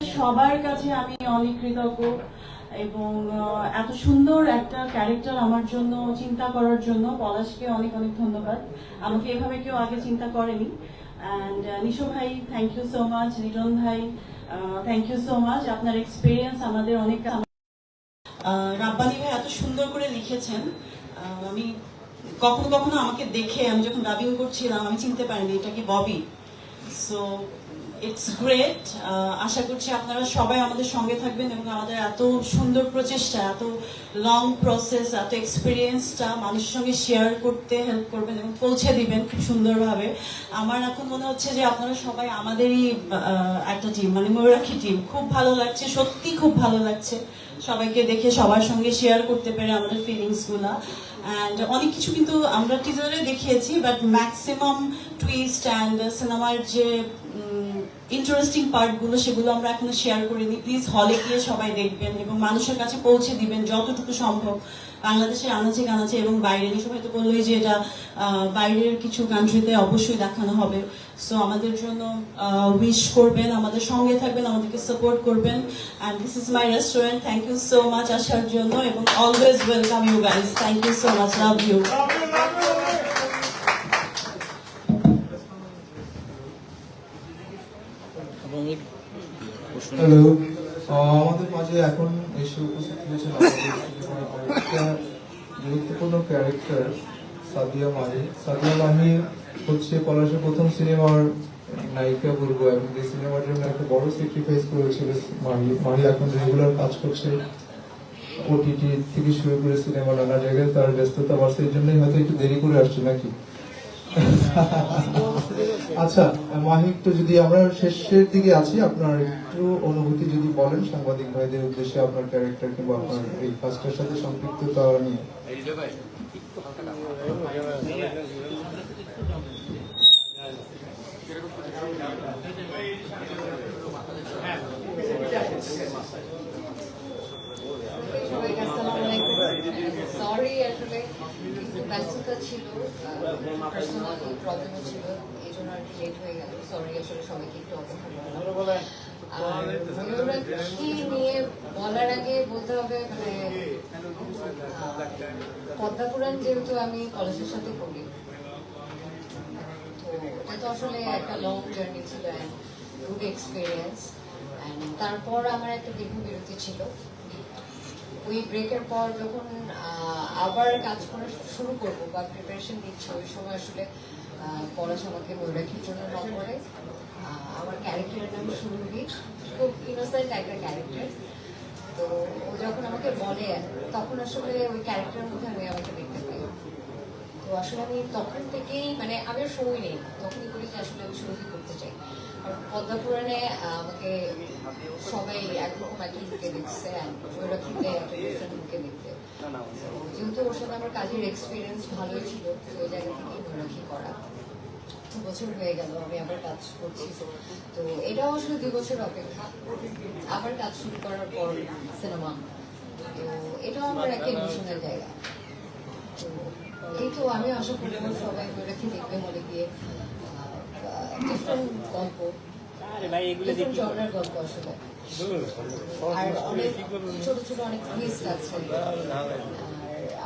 সবার কাছে আমি অনেক কৃতজ্ঞ এবং এত সুন্দর একটা ক্যারেক্টার আমার জন্য চিন্তা করার জন্য পলাশকে অনেক অনেক ধন্যবাদ। আমাকে এভাবে কেউ আগে চিন্তা করেনি। অ্যান্ড নিশো ভাই thank you so much Liton ভাই থ্যাংক ইউ সো মাচ আপনার এক্সপিরিয়েন্স আমাদের অনেক রাব্বানি ভাই এত সুন্দর করে লিখেছেন। আমি কখনো কখনো আমাকে দেখে, আমি যখন ডাবিং করছিলাম, আমি চিনতে পারিনি এটা কি ববি। সো ইটস গ্রেট আশা করছি আপনারা সবাই আমাদের সঙ্গে থাকবেন এবং আমাদের এত সুন্দর প্রচেষ্টা, এত লং প্রসেস এত এক্সপিরিয়েন্সটা মানুষের সঙ্গে শেয়ার করতে হেল্প করবেন এবং পৌঁছে দিবেন খুব সুন্দরভাবে। আমার এখন মনে হচ্ছে যে আপনারা সবাই আমাদেরই একটা টিম মানে ময়ূরাক্ষী টিম খুব ভালো লাগছে, সত্যি খুব ভালো লাগছে। সবাইকে দেখে সবার সঙ্গে শেয়ার করতে পেরে আমাদের ফিলিংসগুলা। অ্যান্ড অনেক কিছু কিন্তু আমরা টিজারে দেখিয়েছি বাট ম্যাক্সিমাম টুইস্ট অ্যান্ড সিনেমার যে ইন্টারেস্টিং পার্টগুলো সেগুলো আমরা এখন শেয়ার করিনি। প্লিজ হলে গিয়ে সবাই দেখবেন এবং মানুষের কাছে পৌঁছে দিবেন যতটুকু সম্ভব। বাংলাদেশের আনাচে কানাচে এবং বাইরে নিশ্চয় হয়তো বললোই যে এটা বাইরের কিছু কান্ট্রিতে অবশ্যই দেখানো হবে। সো আমাদের জন্য উইশ করবেন, আমাদের সঙ্গে থাকবেন, আমাদেরকে সাপোর্ট করবেন। And this is my restaurant thank you so much আসার জন্য। এবং always welcome you guys thank you so much love you hello আমাদের মাঝে এখন এসে উপস্থিত হয়েছেন গুরুত্বপূর্ণ ক্যারেক্টার সাদিয়া মাহি। সাদিয়া মাহি হচ্ছে পলাশের প্রথম সিনেমার নায়িকা, বলব। এবং এই সিনেমার জন্য একটা বড় স্যাক্রিফাইস করেছিল মাহি। মাহি এখন রেগুলার কাজ করছে ওটিটি থেকে শুরু করে সিনেমা নানা জায়গায় তার ব্যস্ততা বাড়ছে। এই জন্যই হয়তো একটু দেরি করে আসছে নাকি? আচ্ছা মাহি একটু যদি আমরা শেষের দিকে আছি আপনার একটু অনুভূতি যদি বলেন সাংবাদিক ভাইদের উদ্দেশ্যে আপনার ক্যারেক্টার কিংবা আপনার এই কাজটার সাথে সম্পৃক্ততা নিয়ে। সরি আসলে ব্যস্ততা ছিল পার্সোনাল প্রবলেমও ছিল। মানে পদ্মাপুরাণ যেহেতু আমি কলেজের সাথে পড়ি তো আসলে একটা লং জার্নি ছিল গুড এক্সপিরিয়েন্স তারপর আমার একটা দীর্ঘ বিরতি ছিল ওই ব্রেকের পর যখন আবার কাজ করা শুরু করব বা প্রিপারেশন নিচ্ছি ওই সময় আসলে পলাশ আমাকে ময়ূরাক্ষীর জন্য নক করে। আমার ক্যারেক্টারের নাম সুরভি। খুব ইনোসেন্ট একটা ক্যারেক্টার তো ও যখন আমাকে বলে তখন আসলে ওই ক্যারেক্টারের মধ্যে আমি আমাকে দেখতে পাই। তো আসলে আমি তখন থেকেই মানে আমি সময় নেই। তখনই করি যে আসলে আমি সুরভি করতে চাই। আর পদ্মাপুরাণে আহ, আমাকে সবাই একরকম একই লুকে দেখছে একটা লুকে দেখতে যেহেতু ওর সাথে আমার কাজের এক্সপিরিয়েন্স ভালোই ছিল তো ওই জায়গা থেকেই ময়ূরাক্ষী করা। বছর হয়ে গেল আমি আবার কাজ করছি। তো এটাও আসলে দুই বছর অপেক্ষা। আবার কাজ শুরু করার পর সিনেমা তো এটাও আমার একটা ইমোশনের জায়গা। তো এই তো আমি আশা করব সবাই ময়ূরাক্ষী দেখবে হলে গিয়ে ডিফারেন্ট গল্প। ডিফারেন্ট জনরার গল্প আসলে। আর অনেক ছোট ছোট অনেক টুইস্ট আছে।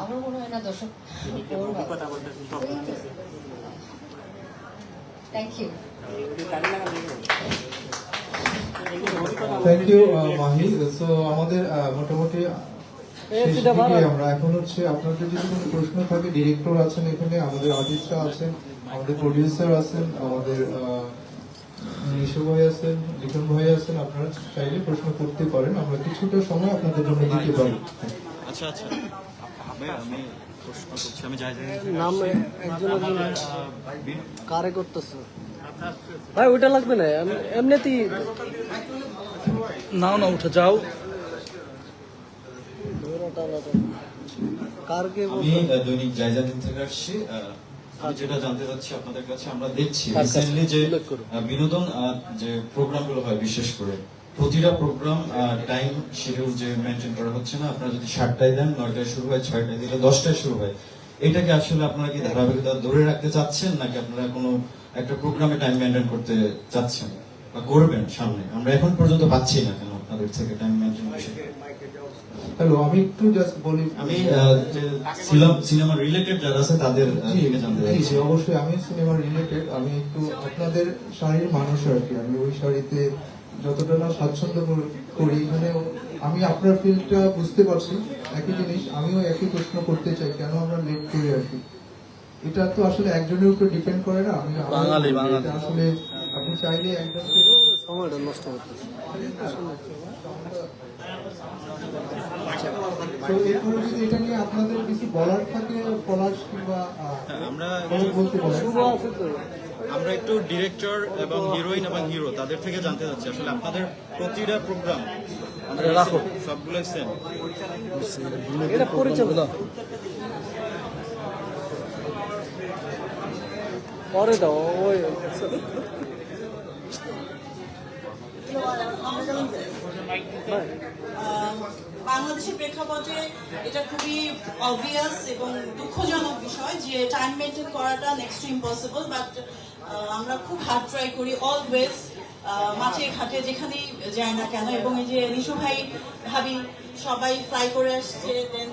আমার মনে হয় না দর্শক thank you thank you Mahi so আমাদের মোটামুটি আমরা এখন হচ্ছে আপনাদের যদি কোনো প্রশ্ন থাকে ডিরেক্টর আছেন এখানে আমাদের আর্টিস্টরা আছেন আমাদের প্রডিউসার আছেন আমাদের আহ, নিশু ভাই আছেন লিটন ভাই আছেন আপনারা চাইলে প্রশ্ন করতে পারেন। আমরা কিছুটা সময় আপনাদের জন্য দিতে পারি। আচ্ছা আচ্ছা। আমি প্রশ্ন করছি আমি যাই যাই নাম একজন একজন কারে করতেছে? ভাই ওইটা লাগবে না। এম- এমনিতেই নাও না উঠে যাও। ওটা আলাদা। আমি দৈনিক জায়জা দিন থেকে আসছি আমি যেটা জানতে চাচ্ছি আপনাদের কাছে আমরা দেখছি আচ্ছা, রিসেন্টলি যে বিনোদন যে প্রোগ্রামগুলো হয় বিশেষ করে প্রতিটা প্রোগ্রাম টাইম শিডিউল যে মেনটেন করা হচ্ছে না আপনারা যদি সাতটায় দেন নয়টায় শুরু হয় ছয়টায় দিলে দশটায় শুরু হয় এটাকে আসলে আপনারা কি ধারাবাহিকতা ধরে রাখতে চাচ্ছেন নাকি আপনারা কোনো একটা প্রোগ্রামে টাইম মেনটেন করতে চাচ্ছেন বা করবেন সামনে? আমরা এখন পর্যন্ত পাচ্ছি না কেন আপনাদের থেকে টাইম মেনটেন হ্যালো আমি একটু জাস্ট বলি আমি সিনেমা রিলেটেড যারা আছে তাদের জি, অবশ্যই আমি সিনেমা রিলেটেড আমি একটু আপনাদের শাড়ির মানুষ আর কি। আমি ওই শাড়িতে যতটা না স্বাচ্ছন্দ্য কর- এখানে আমি আপনার ফিল্ডটা বুঝতে পারছি একই জিনিস আমিও একই প্রশ্ন করতে চাই কেন আমরা লেট করি আর কি? এটা তো আসলে একজনের উপর ডিপেন্ড করে না আমি। আসলে আপনি চাইলে একজনকে সময়টা নষ্ট হচ্ছে তো এরপরে যদি এটা নিয়ে আপনাদের কিছু বলার থাকে পলাশ কিংবা আহ, আমরা একটু ডিরেক্টর এবং হিরোইন এবং হিরো তাদের থেকে জানতে চাচ্ছি। আসলে আপনাদের প্রতিটা প্রোগ্রাম রাখো। সবগুলোই সেম পরিচালনা পরে দাও ওই বাংলাদেশের প্রেক্ষাপটে এটা খুবই অবভিয়াস এবং দুঃখজনক বিষয় যে টাইম মেনটেন করাটা নেক্সট টু ইম্পসিবল বাট আমরা খুব হার্ড ট্রাই করি অলওয়েজ মাঠে, ঘাটে যেখানেই যায় না কেন। এবং এই যে নিশু ভাই ভাবি সবাই ফ্লাই করে আসছে দেন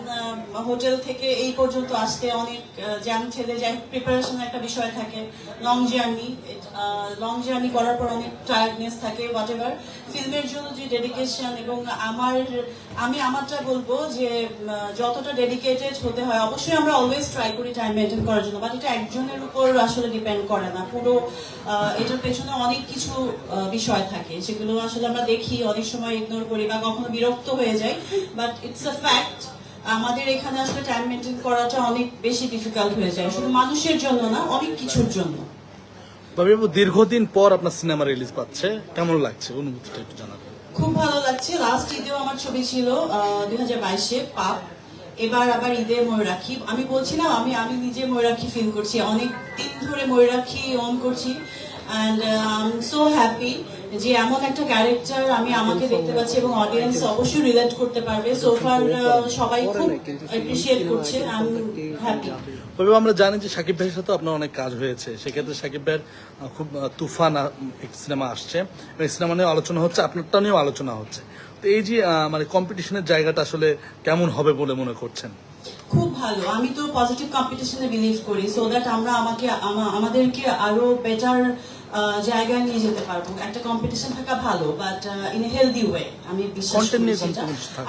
হোটেল থেকে এই পর্যন্ত আসতে অনেক জ্যাম ছেলে যায়। প্রিপারেশন একটা বিষয় থাকে লং জার্নি লং জার্নি করার পর অনেক টায়ার্ডনেস থাকে হোয়াট এভার ফিল্মের জন্য যে ডেডিকেশন এবং আমার, আমি আমারটা বলব যে যতটা ডেডিকেটেড হতে হয়, অবশ্যই আমরা অলওয়েজ ট্রাই করি টাইম মেনটেন করার জন্য বাট এটা একজনের উপর আসলে ডিপেন্ড করে না। পুরো এটার পেছনে অনেক কিছু বিষয় থাকে সেগুলো আসলে আমরা দেখি, অনেক সময় ইগনোর করি বা কখনো বিরক্ত হয়ে যাই। বাট ইটস আ ফ্যাক্ট আমাদের এখানে আসলে টাইম মেনটেন করাটা অনেক বেশি ডিফিকাল্ট হয়ে যায়। শুধু মানুষের জন্য না অনেক কিছুর জন্য। তবে বাবু দীর্ঘদিন পর আপনার সিনেমা রিলিজ পাচ্ছে। কেমন লাগছে? অনুভূতিটা একটু জানাবেন। খুব ভালো লাগছে। লাস্ট ঈদেও আমার ছবি ছিল দুই হাজার বাইশে পাপ। এবার আবার ঈদে ময়ূরাক্ষী। আমি বলছিলাম আমি আমি নিজে ময়ূরাক্ষী ফিল করছি। অনেক দিন ধরে ময়ূরাক্ষী অন করছি। And I am so happy যে এমন একটা ক্যারেক্টার আমি আমাকে দেখতে পাচ্ছি এবং অডিয়েন্স অবশ্যই রিলেট করতে পারবে। সোফার সবাই খুব অ্যাপ্রিসিয়েট করছে। আই হ্যাপি তবে আমরা জানি যে সাকিব ভাইয়ের সাথে আপনার অনেক কাজ হয়েছে। সেক্ষেত্রে সাকিব ভাইয়ের খুব তুফান সিনেমা আসছে। সিনেমা নিয়েও আলোচনা হচ্ছে আপনারটা নিয়েও আলোচনা হচ্ছে। তো এই যে মানে কম্পিটিশনের জায়গাটা আসলে কেমন হবে বলে মনে করছেন? খুব ভালো। আমি তো পজিটিভ কম্পিটিশনে বিলিভ করি। সো দ্যাট আমরা আমাকে আমাদেরকে আরও বেটার জায়গায় নিয়ে যেতে পারব। একটা কম্পিটিশন থাকা ভালো বাট ইন হেলদি ওয়ে আমি বিশ্বাস করি।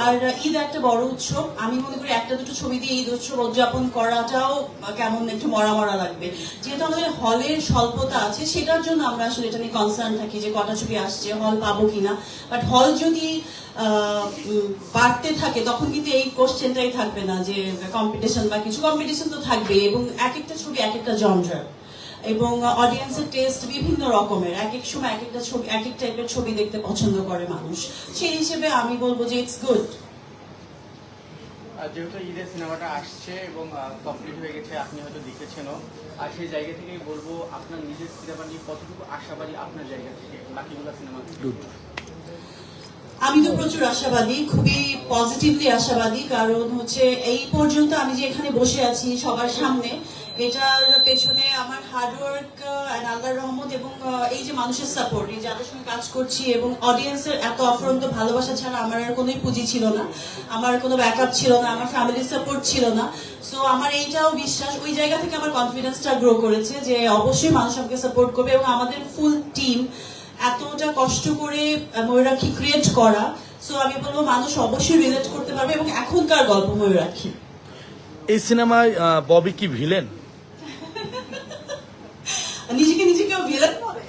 আর ঈদ একটা বড় উৎসব। আমি মনে করি একটা দুটো ছবি দিয়ে ঈদ উৎসব উদযাপন করাটাও কেমন একটু মরা মরা লাগবে। যেহেতু আমাদের হলের স্বল্পতা আছে সেটার জন্য আমরা আসলে এটা নিয়ে কনসার্ন থাকি যে কটা ছবি আসছে হল পাবো কিনা। বাট হল যদি আহ, বাড়তে থাকে তখন কিন্তু এই কোশ্চেনটাই থাকবে না যে কম্পিটিশন বা কিছু। কম্পিটিশন তো থাকবে এবং এক একটা ছবি এক একটা জনরার এবং অডিয়েন্সের টেস্ট বিভিন্ন রকমের। এক এক সময় এক একটা ছবি এক এক টাইপের ছবি দেখতে পছন্দ করে মানুষ। সেই হিসেবে আমি বলব যে ইটস গুড যেহেতু ঈদের সিনেমাটা আসছে এবং কমপ্লিট হয়ে গেছে আপনি হয়তো দেখেছেনও আর সেই জায়গা থেকেই বলব আপনার নিজের সিনেমা নিয়ে কতটুকু আশাবাদী আপনার জায়গা থেকে বাকিগুলো সিনেমা আমি তো প্রচুর আশাবাদী খুবই পজিটিভলি আশাবাদী কারণ হচ্ছে এই পর্যন্ত আমি যে এখানে বসে আছি সবার সামনে এটার পেছনে আমার হার্ডওয়ার্ক আল্লাহর রহমত এবং এই যে মানুষের সাপোর্ট এই যে যাদের সঙ্গে কাজ করছি এবং অডিয়েন্সের এত অফরন্ত ভালোবাসা ছাড়া আমার আর কোনোই পুঁজি ছিল না। আমার কোনো ব্যাকআপ ছিল না, আমার ফ্যামিলির সাপোর্ট ছিল না। সো আমার এইটাও বিশ্বাস, ওই জায়গা থেকে আমার কনফিডেন্সটা গ্রো করেছে যে অবশ্যই মানুষ আমাকে সাপোর্ট করবে এবং আমাদের ফুল টিম এতটা কষ্ট করে ময়ূরাক্ষী ক্রিয়েট করা। সো আমি বলব মানুষ অবশ্যই রিলেট করতে পারবে এবং এখনকার গল্প ময়ূরাক্ষী। এই সিনেমায় ববি কি ভিলেন নিজেকে ভিলেন বলে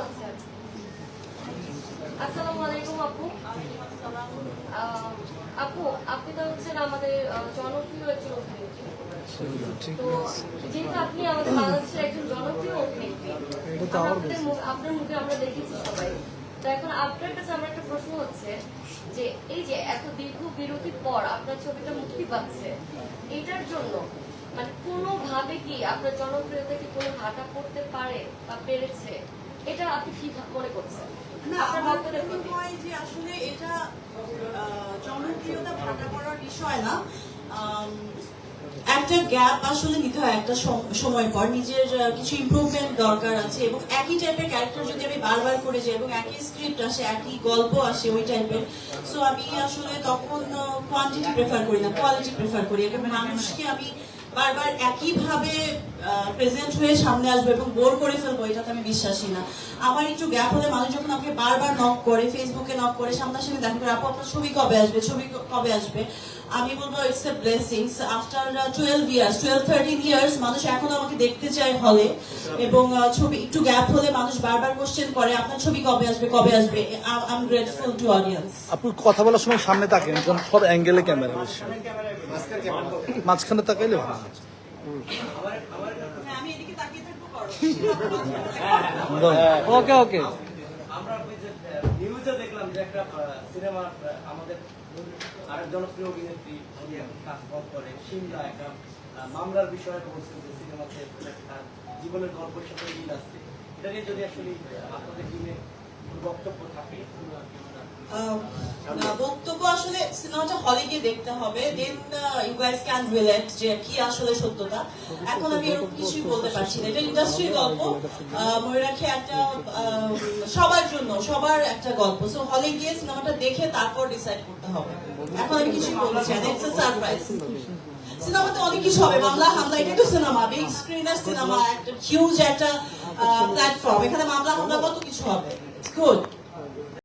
আছে। আসসালামু আলাইকুম আপু। আহ, আপু আপনি তো হচ্ছেন আমাদের জনপ্রিয় একজন অভিনেত্রী। তো যেহেতু আপনি আমাদের বাংলাদেশের একজন জনপ্রিয় অভিনেত্রী আপনার মুখে আমরা দেখেছি সবাই। তো এখন আপনার কাছে আমার একটা প্রশ্ন হচ্ছে যে এই যে এত দীর্ঘ বিরতির পর আপনার ছবিটা মুক্তি পাচ্ছে এটার জন্য মানে কোনোভাবে কি আপনার জনপ্রিয়তা কি কোনো ভাটা পড়তে পারে বা পেরেছে? এটা আপনি কি মনে করছেন? না আমার মনে হয় যে আসলে এটা জনপ্রিয়তা ভাটা করার বিষয় না। একটা গ্যাপ আসলে নিতে হয় একটা সময় পর। নিজের কিছু ইমপ্রুভমেন্ট দরকার আছে এবং একই টাইপের ক্যারেক্টার যদি আমি বারবার করে যাই এবং একই স্ক্রিপ্ট আসে, একই গল্প আসে ওই টাইপের সো আমি আসলে তখন কোয়ান্টিটি প্রেফার করি না কোয়ালিটি প্রেফার করি। এবং মানুষকে আমি বারবার একইভাবে প্রেজেন্ট হয়ে সামনে আসব এবং বোর করে ফেলব, এটাতে আমি বিশ্বাসী না। আমার একটু গ্যাপ হলে মানুষ যখন আমাকে বারবার নক করে ফেসবুকে নক করে, সামনাসামনি দেখা করে, আপু, আপনার ছবি কবে আসবে? ছবি কবে আসবে? আমি বলব it's a blessings after twelve years twelve thirteen years মানুষ এখন আমাকে দেখতে চায় হলে এবং ছবি একটু গ্যাপ হলে মানুষ বারবার কোশ্চেন করে আপনার ছবি কবে আসবে কবে আসবে? I am grateful to audience আপনি কথা বলার সময় সামনে তাকেন কারণ সব অ্যাঙ্গেলে ক্যামেরা বেশি মাঝখানে তাকাইলে ভালো। আমি এদিকে তাকিয়ে থাকব ওকে ওকে নিউজে দেখলাম যে একটা সিনেমা আমাদের আরেক জনপ্রিয় অভিনেত্রী কাজ করে। সিমলা একটা মামলার বিষয়ে বলছেন যে সিনেমাতে তার জীবনের গল্পের সাথে মিল আছে। এটা নিয়ে যদি আসলে আপনাদের টিমে বক্তব্য থাকে বক্তব্য আসলে সিনেমাটা হলে গিয়ে দেখতে হবে। Then you guys can relate যে কি আসলে সত্যতা। এখন আমি এরকম কিছুই বলতে পারছি না। এটা ইন্ডাস্ট্রির গল্প। মনে রাখি একটা সবার জন্য, সবার একটা গল্প। সো হলে গিয়ে সিনেমাটা দেখে তারপর ডিসাইড করতে হবে। এখন আমি কিছুই বলছি না। ইটস সারপ্রাইজ সিনেমাতে অনেক কিছু হবে। মামলা, হামলা এটাই তো সিনেমা। বিগ স্ক্রিনের সিনেমা, একটা হিউজ একটা প্ল্যাটফর্ম এখানে মামলা, হামলা, কত কিছু হবে। গুড